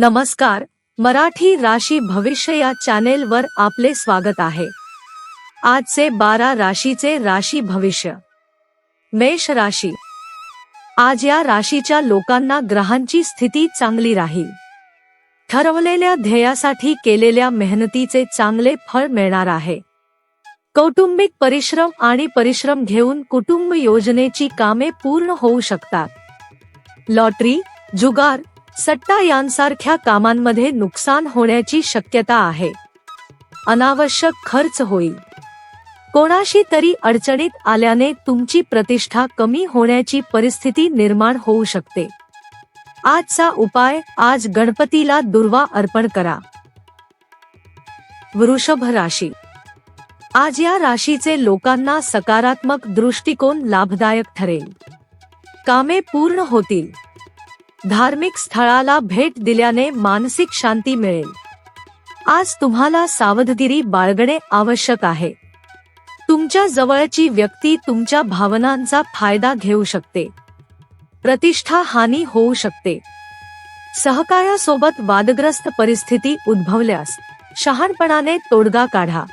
नमस्कार मराठी राशी भविष्य या चॅनेलवर आपले स्वागत आहे. आजचे बारा राशीचे राशी भविष्य. मेष राशी. आज या राशीच्या लोकांना ग्रहांची स्थिती चांगली राहील. ठरवलेल्या ध्येयासाठी केलेल्या मेहनतीचे चांगले फळ मिळणार आहे. कौटुंबिक परिश्रम आणि परिश्रम घेऊन कुटुंब योजनेची कामे पूर्ण होऊ शकतात. लॉटरी जुगार सट्टा यांसारख्या कामांमध्ये नुकसान होण्याची शक्यता आहे. अनावश्यक खर्च होईल. कोणाशी तरी अडचणीत आल्याने तुमची प्रतिष्ठा कमी होण्याची परिस्थिती निर्माण होऊ शकते. आजचा उपाय आज गणपतीला दुर्वा अर्पण करा. वृषभ राशी. आज या राशीचे लोकांना सकारात्मक दृष्टिकोन लाभदायक ठरेल. कामे पूर्ण होतील. धार्मिक स्थळाला भेट दिल्याने मानसिक शांती मिळेल. आज तुम्हाला सावधगिरी बाळगणे आवश्यक आहे. तुमच्या जवळची व्यक्ती तुमच्या भावनांचा फायदा घेऊ शकते. प्रतिष्ठा हानी होऊ शकते. सहकार्यासोबत वादग्रस्त परिस्थिती उद्भवल्यास शहाणपणाने तोडगा काढा.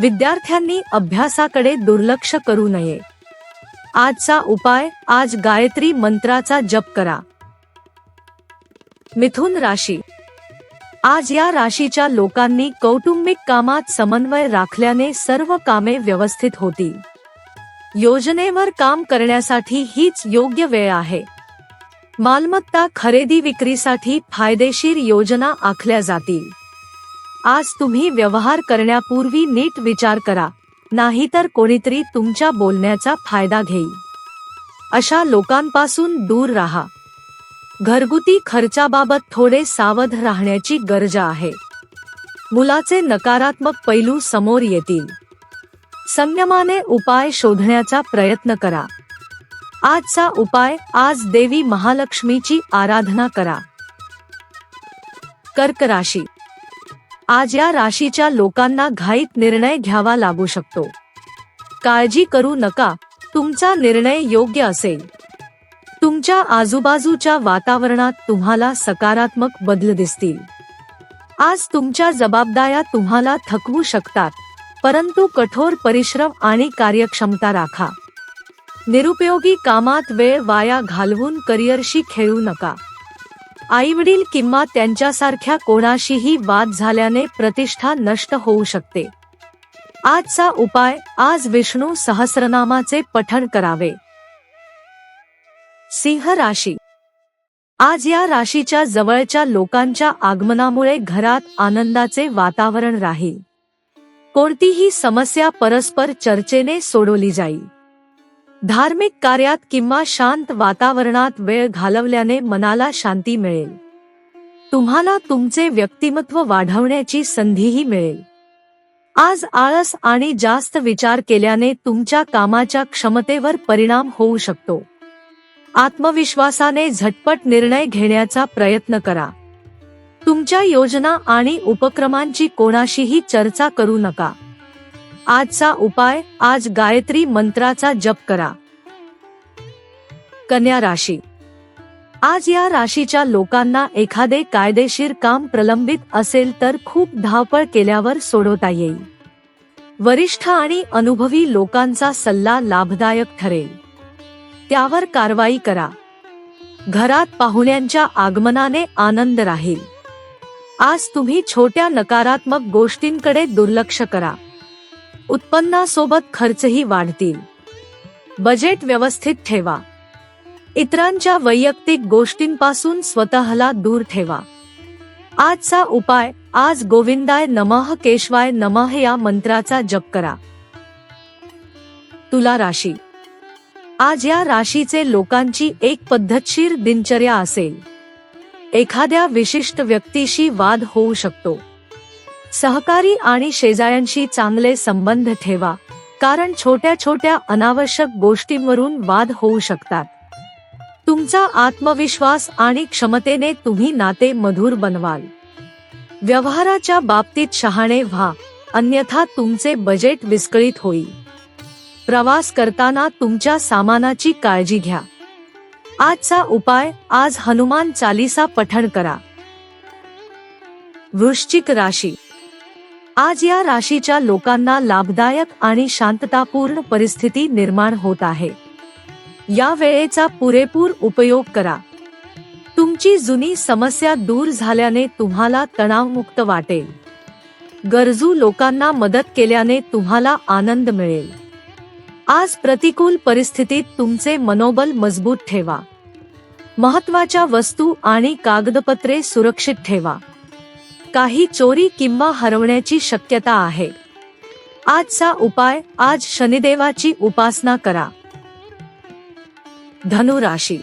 विद्यार्थ्यांनी अभ्यासाकडे दुर्लक्ष करू नये. आजचा उपाय आज गायत्री मंत्राचा जप करा. मिथुन राशी. आज या राशीच्या लोकांनी कौटुंबिक कामात समन्वय राखल्याने सर्व कामे व्यवस्थित होतील योजनेवर काम करण्यासाठी हीच योग्य वेळ आहे. मालमत्ता खरेदी विक्रीसाठी फायदेशीर योजना आखल्या जातील. आज तुम्ही व्यवहार करण्यापूर्वी नीट विचार करा नाहीतर कोणीतरी तुमच्या बोलण्याचा फायदा घेईल. अशा लोकांपासून दूर राहा. घरगुती खर्चाबाबत थोडे सावध राहण्याची गरज आहे. मुलाचे नकारात्मक पैलू समोर येतील. संयमाने उपाय शोधण्याचा प्रयत्न करा. आजचा उपाय आज देवी महालक्ष्मीची आराधना करा. कर्क राशी. आज या राशीच्या लोकांना घाईत निर्णय घ्यावा लागू शकतो. काळजी करू नका तुमचा निर्णय योग्य असेल. तुमच्या आजूबाजूच्या वातावरणात तुम्हाला सकारात्मक बदल दिसतील. आज तुमच्या जबाबदाऱ्या तुम्हाला थकवू शकतात परंतु कठोर परिश्रम आणि कार्यक्षमता राखा. निरुपयोगी कामात वेळ वाया घालवून करिअरशी खेळू नका. आईवडील किंवा त्यांच्यासारख्या कोणाशीही वाद झाल्याने प्रतिष्ठा नष्ट होऊ शकते. आजचा उपाय आज विष्णू सहस्रनामाचे पठण करावे. सिंह राशी. आज या राशीच्या जवळच्या लोकांच्या आगमनामुळे घरात आनंदाचे वातावरण राहील. कोणतीही समस्या परस्पर चर्चेने सोडवली जाईल. धार्मिक कार्यात किंवा शांत वातावरणात वेळ घालवल्याने मनाला शांती मिळेल. तुम्हाला तुमचे व्यक्तिमत्व वाढवण्याची संधीही मिळेल. आज आळस आणि जास्त विचार केल्याने तुमच्या कामाच्या क्षमतेवर परिणाम होऊ शकतो. आत्मविश्वासाने झटपट निर्णय घेण्याचा प्रयत्न करा. तुमच्या योजना आणि उपक्रमांची कोणाशीही चर्चा करू नका. आजचा उपाय आज गायत्री मंत्राचा जप करा. कन्या राशी. आज या राशीच्या लोकांना एखादे कायदेशीर काम प्रलंबित असेल तर खूप धावपळ केल्यावर सोडवता येईल. वरिष्ठ आणि अनुभवी लोकांचा सल्ला लाभदायक ठरेल. त्यावर कारवाई करा. घरात पाहुण्यांच्या आगमनाने आनंद राहील. आज तुम्ही छोट्या नकारात्मक गोष्टींकडे दुर्लक्ष करा. उत्पन्नासोबत खर्चही वाढतील. बजेट व्यवस्थित ठेवा. इतरांच्या वैयक्तिक गोष्टींपासून स्वतःला दूर ठेवा. आजचा उपाय आज गोविंदाय नमः केशवाय नमः या मंत्राचा जप करा. तुला राशी आज या राशीचे लोकांची एक पद्धतशीर दिनचर्या असेल. एखाद्या विशिष्ट व्यक्तीशी वाद होऊ शकतो. सहकारी आणि शेजाऱ्यांशी चांगले संबंध ठेवा कारण छोट्या छोट्या अनावश्यक गोष्टींवरून वाद होऊ शकतात. तुमचा आत्मविश्वास आणि क्षमतेने तुम्ही नाते मधुर बनवाल. व्यवहाराच्या बाबतीत शहाणे व्हा अन्यथा तुमचे बजेट विस्कळीत होईल. प्रवास करताना तुमच्या सामानाची काळजी घ्या. आजचा उपाय आज हनुमान चालीसा पठण करा. वृश्चिक राशी. आज या राशीच्या लोकांना लाभदायक आणि शांततापूर्ण परिस्थिती निर्माण होत आहे. या वेळेचा पुरेपूर उपयोग करा. तुमची जुनी समस्या दूर झाल्याने तुम्हाला तणावमुक्त वाटेल. गरजू लोकांना मदत केल्याने तुम्हाला आनंद मिळेल. आज प्रतिकूल परिस्थितीत तुमचे मनोबल मजबूत ठेवा. महत्त्वाच्या वस्तू आणि कागदपत्रे सुरक्षित ठेवा. काही चोरी किंवा हरवण्याची शक्यता आहे. आजचा उपाय आज शनिदेवाची उपासना करा. धनु राशी.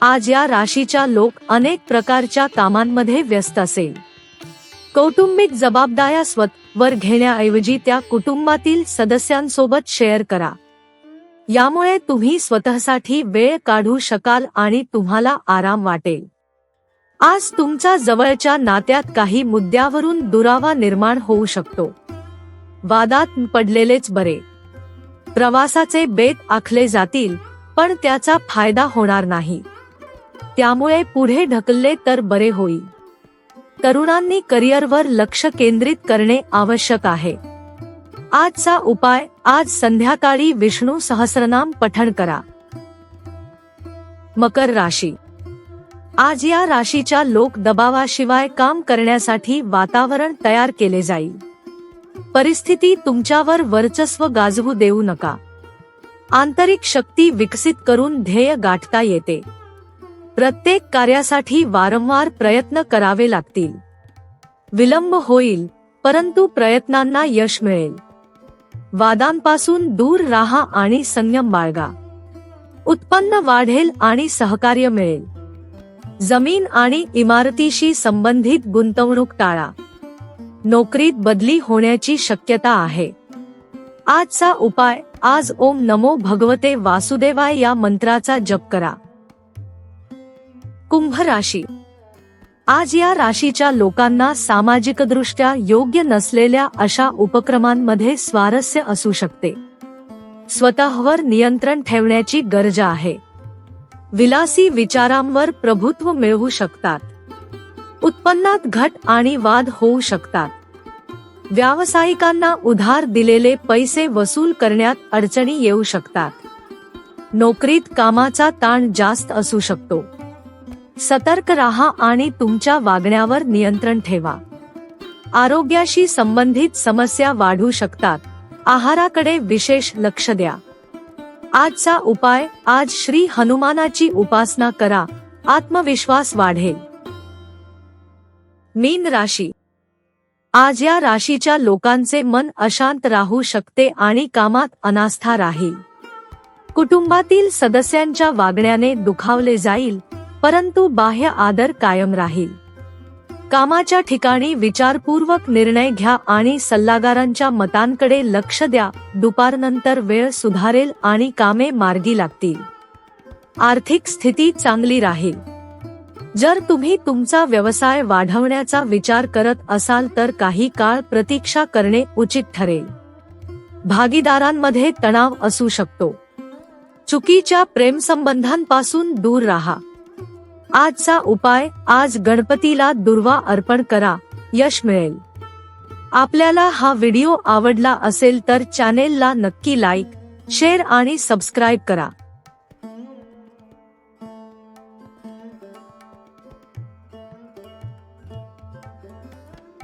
आज या राशीच्या लोक अनेक प्रकारच्या कामांमध्ये व्यस्त असेल. कौटुंबिक जबाबदाऱ्या वर घेण्याऐवजी त्या कुटुंबातील सदस्यांसोबत शेअर करा. यामुळे तुम्ही स्वतःसाठी वेळ काढू शकाल आणि तुम्हाला आराम वाटेल. आज तुमच्या जवळच्या नात्यात काही मुद्द्यावरून दुरावा निर्माण होऊ शकतो. वादात पडलेलेच बरे. प्रवासाचे बेत आखले जातील पण त्याचा फायदा होणार नाही. त्यामुळे पुढे ढकलले तर बरे होईल. तरुणांनी करिअरवर लक्ष केंद्रित करणे आवश्यक आहे. आजचा उपाय आज संध्याकाळी विष्णू सहस्रनाम पठण करा. मकर राशी. आज या राशीच्या लोक दबावाशिवाय काम करण्यासाठी वातावरण तयार केले जाईल. परिस्थिती तुमच्यावर वर्चस्व गाजवू देऊ नका. आंतरिक शक्ती विकसित करून ध्येय गाठता येते. प्रत्येक कार्यासाठी वारंवार प्रयत्न करावे लागतील. विलंब होईल परंतु प्रयत्नांना यश मिळेल. वादांपासून दूर राहा आणि संयम बाळगा. उत्पन्न वाढेल आणि सहकार्य मिळेल. जमीन आणि इमारतीशी संबंधित गुंतवणूक टाळा. नोकरीत बदली होण्याची शक्यता आहे. आजचा उपाय आज ओम नमो भगवते वासुदेवाय या मंत्राचा जप करा. कुंभ राशी. आज या राशीच्या लोकांना सामाजिकदृष्ट्या योग्य नसलेल्या अशा उपक्रमांमध्ये स्वारस्य असू शकते. स्वतःवर नियंत्रण ठेवण्याची गरज आहे. विलासी विचारांवर प्रभुत्व मिळवू शकतात. उत्पन्नात घट आणि वाद होऊ शकतात. व्यावसायिकांना उधार दिलेले पैसे वसूल करण्यात अडचणी येऊ शकतात. नोकरीत कामाचा ताण जास्त असू शकतो. सतर्क राहा आणि तुमच्या वागण्यावर नियंत्रण ठेवा. आरोग्याशी संबंधित समस्या वाढू शकतात. आहाराकडे विशेष लक्ष द्या. आजचा उपाय आज श्री हनुमानाची उपासना करा. आत्मविश्वास वाढेल मीन राशी. आज या राशीच्या लोकांचे मन अशांत राहू शकते आणि कामात अनास्था राहील. कुटुंबातील सदस्यांच्या वागण्याने दुखावले जाईल. परंतु बाह्य आदर कायम राहील. कामाच्या ठिकाणी विचारपूर्वक निर्णय घ्या आणि सल्लागारांच्या मतांकडे लक्ष द्या दुपारनंतर वेळ सुधारेल आणि कामे मार्गी लागतील. आर्थिक स्थिती चांगली राहील. जर तुम्ही तुमचा व्यवसाय वाढवण्याचा विचार करत असाल तर काही काळ प्रतीक्षा करणे उचित ठरेल. भागीदारांमध्ये तणाव असू शकतो. चुकीच्या प्रेमसंबंधांपासून दूर राहा. आजचा उपाय आज गणपतीला दुर्वा अर्पण करा. यश मिळेल. आपल्याला हा व्हिडिओ आवडला असेल तर चॅनेलला नक्की लाईक शेअर आणि सबस्क्राईब करा.